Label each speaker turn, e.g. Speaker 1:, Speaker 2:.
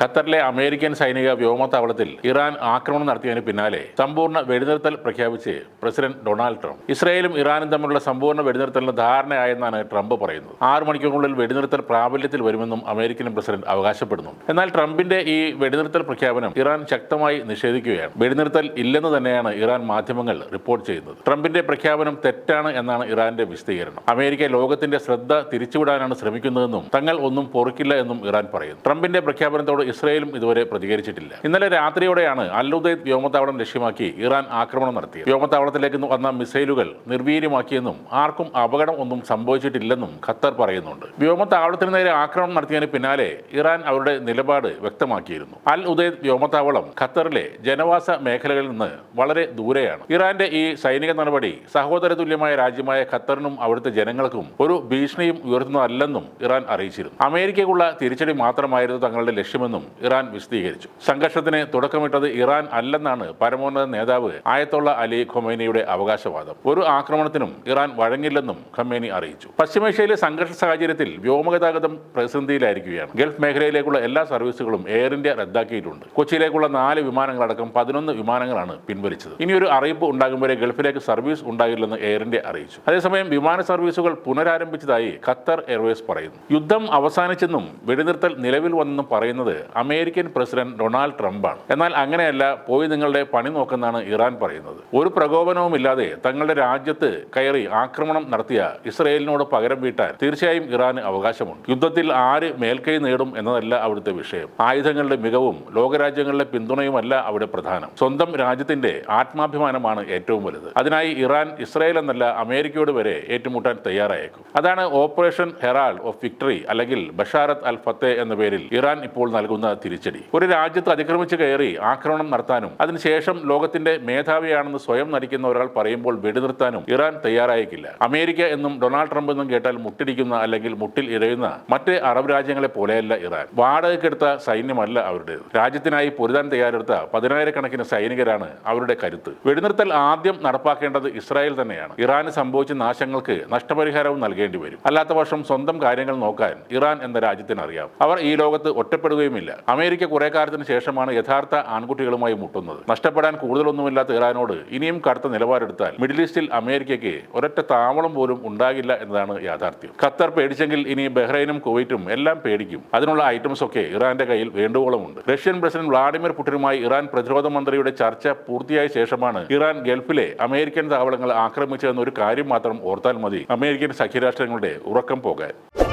Speaker 1: ഖത്തറിലെ അമേരിക്കൻ സൈനിക വ്യോമത്താവളത്തിൽ ഇറാൻ ആക്രമണം നടത്തിയതിന് പിന്നാലെ സമ്പൂർണ വെടിനിർത്തൽ പ്രഖ്യാപിച്ച് പ്രസിഡന്റ് ഡൊണാൾഡ് ട്രംപ്. ഇസ്രയേലും ഇറാനും തമ്മിലുള്ള സമ്പൂർണ വെടിനിർത്തലിന് ധാരണയായെന്നാണ് ട്രംപ് പറയുന്നത്. ആറ് മണിക്കൂറിനുള്ളിൽ വെടിനിർത്തൽ പ്രാബല്യത്തിൽ വരുമെന്നും അമേരിക്കൻ പ്രസിഡന്റ് അവകാശപ്പെടുന്നു. എന്നാൽ ട്രംപിന്റെ ഈ വെടിനിർത്തൽ പ്രഖ്യാപനം ഇറാൻ ശക്തമായി നിഷേധിക്കുകയാണ്. വെടിനിർത്തൽ ഇല്ലെന്ന് തന്നെയാണ് ഇറാൻ മാധ്യമങ്ങൾ റിപ്പോർട്ട് ചെയ്യുന്നത്. ട്രംപിന്റെ പ്രഖ്യാപനം തെറ്റാണ് എന്നാണ് ഇറാന്റെ വിശദീകരണം. അമേരിക്ക ലോകത്തിന്റെ ശ്രദ്ധ തിരിച്ചുവിടാനാണ് ശ്രമിക്കുന്നതെന്നും തങ്ങൾ ഒന്നും പൊറുക്കില്ല എന്നും ഇറാൻ പറയുന്നു. ട്രംപിന്റെ പ്രഖ്യാപനത്തോട് ഇസ്രയേലും ഇതുവരെ പ്രതികരിച്ചിട്ടില്ല. ഇന്നലെ രാത്രിയോടെയാണ് അല്ലുദൈദ് വ്യോമത്താവളം ലക്ഷ്യമാക്കി ഇറാൻ ആക്രമണം നടത്തിയത്. വ്യോമത്താവളത്തിലേക്ക് വന്ന മിസൈലുകൾ നിർവീര്യമാക്കിയെന്നും ആർക്കും അപകടം ഒന്നും സംഭവിച്ചിട്ടില്ലെന്നും ഖത്തർ പറയുന്നുണ്ട്. വ്യോമത്താവളത്തിന് നേരെ ആക്രമണം നടത്തിയതിന് പിന്നാലെ ഇറാൻ അവരുടെ നിലപാട് വ്യക്തമാക്കിയിരുന്നു. അൽ ഉദൈദ് വ്യോമത്താവളം ഖത്തറിലെ ജനവാസ മേഖലകളിൽ നിന്ന് വളരെ ദൂരെയാണ്. ഇറാന്റെ ഈ സൈനിക നടപടി സഹോദര തുല്യമായ രാജ്യമായ ഖത്തറിനും അവിടുത്തെ ജനങ്ങൾക്കും ഒരു ഭീഷണിയും ഉയർത്തുന്നതല്ലെന്നും ഇറാൻ അറിയിച്ചിരുന്നു. അമേരിക്കയ്ക്കുള്ള തിരിച്ചടി മാത്രമായിരുന്നു തങ്ങളുടെ ലക്ഷ്യമെന്നും ഇറാൻ വിശദീകരിച്ചു. സംഘർഷത്തിന് തുടക്കമിട്ടത് ഇറാൻ അല്ലെന്നാണ് പരമോന്നത നേതാവ് ആയത്തുള്ള അലി ഖൊമേനിയുടെ അവകാശവാദം. ഒരു ആക്രമണത്തിനും ഇറാൻ വഴങ്ങില്ലെന്നും ഖമേനി അറിയിച്ചു. പശ്ചിമേഷ്യയിലെ സംഘർഷ സാഹചര്യത്തിൽ വ്യോമഗതാഗതം പ്രതിസന്ധിയിലായിരിക്കുകയാണ്. ഗൾഫ് മേഖലയിലേക്കുള്ള എല്ലാ സർവീസുകളും എയർ ഇന്ത്യ റദ്ദാക്കിയിട്ടുണ്ട്. കൊച്ചിയിലേക്കുള്ള നാല് വിമാനങ്ങളടക്കം പതിനൊന്ന് വിമാനങ്ങളാണ് പിൻവലിച്ചത്. ഇനിയൊരു അറിയിപ്പ് ഉണ്ടാകും വരെ ഗൾഫിലേക്ക് സർവീസ് ഉണ്ടാകില്ലെന്ന് എയർ ഇന്ത്യ അറിയിച്ചു. അതേസമയം വിമാന സർവീസുകൾ പുനരാരംഭിച്ചതായി ഖത്തർ എയർവേസ് പറയുന്നു. യുദ്ധം അവസാനിച്ചെന്നും വെടിനിർത്തൽ നിലവിൽ വന്നെന്നും പറയുന്നത് അമേരിക്കൻ പ്രസിഡന്റ് ഡൊണാൾഡ് ട്രംപാണ്. എന്നാൽ അങ്ങനെയല്ല പോയി നിങ്ങളുടെ പണി നോക്കുന്നാണ് ഇറാൻ പറയുന്നത്. ഒരു പ്രകോപനവുമില്ലാതെ തങ്ങളുടെ രാജ്യത്ത് കയറി ആക്രമണം നടത്തിയ ഇസ്രയേലിനോട് പകരം വീട്ടാൻ തീർച്ചയായും ഇറാന് അവകാശമുണ്ട്. യുദ്ധത്തിൽ ആര് മേൽക്കൈ നേടും എന്നതല്ല അവിടുത്തെ വിഷയം. ആയുധങ്ങളുടെ മികവും ലോകരാജ്യങ്ങളുടെ പിന്തുണയുമല്ല അവിടെ പ്രധാനം. സ്വന്തം രാജ്യത്തിന്റെ ആത്മാഭിമാനമാണ് ഏറ്റവും വലുത്. അതിനായി ഇറാൻ ഇസ്രായേൽ എന്നല്ല അമേരിക്കയോട് വരെ ഏറ്റുമുട്ടാൻ തയ്യാറായേക്കും. അതാണ് ഓപ്പറേഷൻ ഹെറാൾഡ് ഓഫ് വിക്ടറി അല്ലെങ്കിൽ ബഷാരത് അൽ ഫത്തെ എന്ന പേരിൽ ഇറാൻ ഇപ്പോൾ നൽകുന്ന തിരിച്ചടി. ഒരു രാജ്യത്ത് അതിക്രമിച്ച് കയറി ആക്രമണം നടത്താനും അതിനുശേഷം ലോകത്തിന്റെ മേധാവിയാണെന്ന് സ്വയം നടിക്കുന്ന ഒരാൾ പറയുമ്പോൾ വെടിനിർത്താനും ഇറാൻ തയ്യാറായേക്കില്ല. അമേരിക്ക എന്നും ഡൊണാൾഡ് ട്രംപ് എന്നും കേട്ടാൽ മുട്ടിടിക്കുന്ന അല്ലെങ്കിൽ മുട്ടിൽ ഇഴയുന്ന മറ്റ് അറബ് രാജ്യങ്ങളെ പോലെയല്ല ഇറാൻ. വാടകയ്ക്കെടുത്ത സൈന്യമല്ല അവരുടേത്. രാജ്യത്തിനായി പൊരുതാൻ തയ്യാറെടുത്ത പതിനായിരക്കണക്കിന് സൈനികരാണ് അവരുടെ കരുത്ത്. വെടിനിർത്തൽ ആദ്യം നടപ്പാക്കേണ്ടത് ഇസ്രായേൽ തന്നെയാണ്. ഇറാന് സംഭവിച്ച നാശങ്ങൾക്ക് നഷ്ടപരിഹാരവും നൽകേണ്ടി വരും. അല്ലാത്ത സ്വന്തം കാര്യങ്ങൾ നോക്കാൻ ഇറാൻ എന്ന രാജ്യത്തിന് അറിയാം അവർ ഈ ലോകത്ത് ഒറ്റപ്പെടുകയുമില്ല. അമേരിക്ക കുറെ കാലത്തിന് ശേഷമാണ് യഥാർത്ഥ ആൺകുട്ടികളുമായി മുട്ടുന്നത്. നഷ്ടപ്പെടാൻ കൂടുതലൊന്നുമില്ലാത്ത ഇറാനോട് ഇനിയും കടുത്ത നിലപാടെടുത്താൽ മിഡിൽ ഈസ്റ്റിൽ അമേരിക്കയ്ക്ക് ഒരൊറ്റ താവളം പോലും ഉണ്ടാകില്ല എന്നതാണ് യാഥാർത്ഥ്യം. ഖത്തർ പേടിച്ചെങ്കിൽ ഇനി ബഹ്റൈനും കുവൈറ്റും എല്ലാം പേടിക്കും. അതിനുള്ള ഐറ്റംസ് ഒക്കെ ഇറാന്റെ കയ്യിൽ വേണ്ടുവോളമുണ്ട് റഷ്യൻ പ്രസിഡന്റ് വ്ളാഡിമിർ പുടിനുമായി ഇറാൻ പ്രതിരോധ മന്ത്രിയുടെ ചർച്ച പൂർത്തിയായ ശേഷമാണ് ഇറാൻ ഗൾഫിലെ അമേരിക്കൻ താവളങ്ങൾ ആക്രമിച്ചതെന്നൊരു കാര്യം മാത്രം ഓർത്താൽ മതി. അമേരിക്കൻ സഖ്യരാഷ്ട്രങ്ങളുടെ ഉറക്കം പോകാൻ.